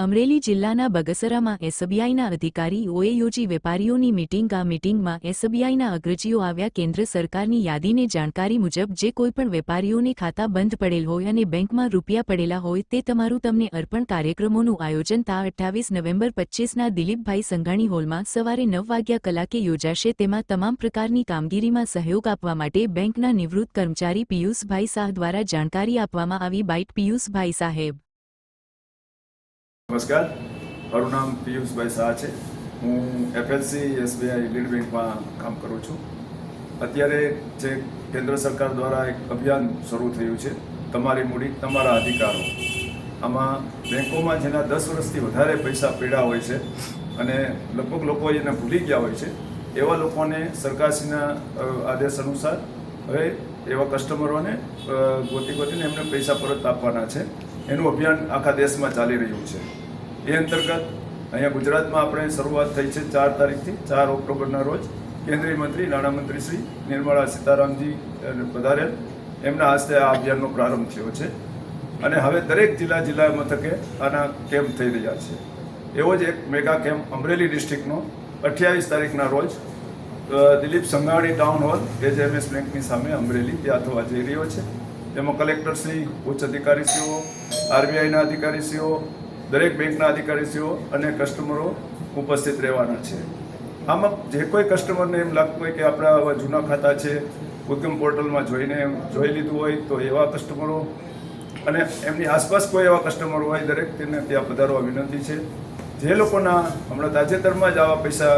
અમરેલી જિલ્લાના બગસરામાં એસબીઆઈના અધિકારીઓએ યોજી વેપારીઓની મીટિંગ આ મીટિંગમાં એસબીઆઈના અગ્રજીઓ આવ્યા. કેન્દ્ર સરકારની યાદીને જાણકારી મુજબ જે કોઈપણ વેપારીઓને ખાતા બંધ પડેલ હોય અને બેંકમાં રૂપિયા પડેલા હોય તે તમારું તમને અર્પણ કાર્યક્રમોનું આયોજન તા અઠ્ઠાવીસ નવેમ્બર પચ્ચીસના દિલીપભાઈ સંઘાણી હોલમાં સવારે નવ વાગ્યા કલાકે યોજાશે. તેમાં તમામ પ્રકારની કામગીરીમાં સહયોગ આપવા માટે બેંકના નિવૃત્ત કર્મચારી પિયુષભાઈ શાહ દ્વારા જાણકારી આપવામાં આવી. બાઇટ પિયુષભાઈ સાહેબ. નમસ્કાર. મારું નામ પિયુષભાઈ શાહ છે. હું એફએલસી એસબીઆઈ લીડ બેંકમાં કામ કરું છું. અત્યારે જે કેન્દ્ર સરકાર દ્વારા એક અભિયાન શરૂ થયું છે, તમારી મૂડી, તમારા અધિકારો. આમાં બેંકોમાં જેના દસ વર્ષથી વધારે પૈસા પીડા હોય છે અને લગભગ લોકો એને ભૂલી ગયા હોય છે, એવા લોકોને સરકારશ્રીના આદેશ અનુસાર, હવે એવા કસ્ટમરોને ગોતી ગોતીને એમને પૈસા પરત આપવાના છે. એનું અભિયાન આખા દેશમાં ચાલી રહ્યું છે. એ અંતર્ગત અહીંયા ગુજરાતમાં આપણે શરૂઆત થઈ છે ચાર તારીખથી, ચાર ઓક્ટોબરના રોજ. કેન્દ્રીય મંત્રી, નાણામંત્રી શ્રી નિર્મળા સીતારામજી પધારેલ. એમના હસ્તે આ અભિયાનનો પ્રારંભ થયો છે. અને હવે દરેક જિલ્લા જિલ્લા મથકે આના કેમ્પ થઈ રહ્યા છે. એવો જ એક મેગા કેમ્પ અમરેલી ડિસ્ટ્રિક્ટનો, અઠ્યાવીસ તારીખના રોજ દિલીપ સંઘાણી ટાઉન હોલ એજએમએસ બેંકની સામે અમરેલી ત્યાં થવા જઈ રહ્યો છે. તેમાં કલેક્ટરશ્રી, ઉચ્ચ અધિકારીશ્રીઓ, આરબીઆઈના અધિકારીશ્રીઓ દરેક બેંકના અધિકારીશ્રીઓ અને કસ્ટમરો ઉપસ્થિત રહેવાના છે. આમાં જે કોઈ કસ્ટમરને એમ લાગતું હોય કે આપણા આવા જૂના ખાતા છે, ઉદ્યમ પોર્ટલમાં જોઈને જોઈ લીધું હોય તો એવા કસ્ટમરો અને એમની આસપાસ કોઈ એવા કસ્ટમર હોય દરેક તેને ત્યાં પધારવા વિનંતી છે. જે લોકોના હમણાં તાજેતરમાં જ આવા પૈસા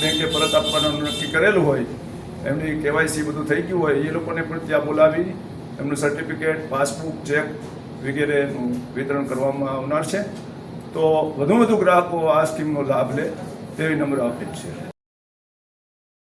બેંકે પરત આપવાનું નક્કી કરેલું હોય, એમની કેવાયસી બધું થઈ ગયું હોય, એ લોકોને પણ ત્યાં બોલાવી, એમનું સર્ટિફિકેટ, પાસબુક, ચેક વગેરેનું વિતરણ કરવામાં આવનાર છે. તો વધુ વધુ ગ્રાહકો આ સ્કીમનો લાભ લે તેવી નમ્ર અપીલ છે.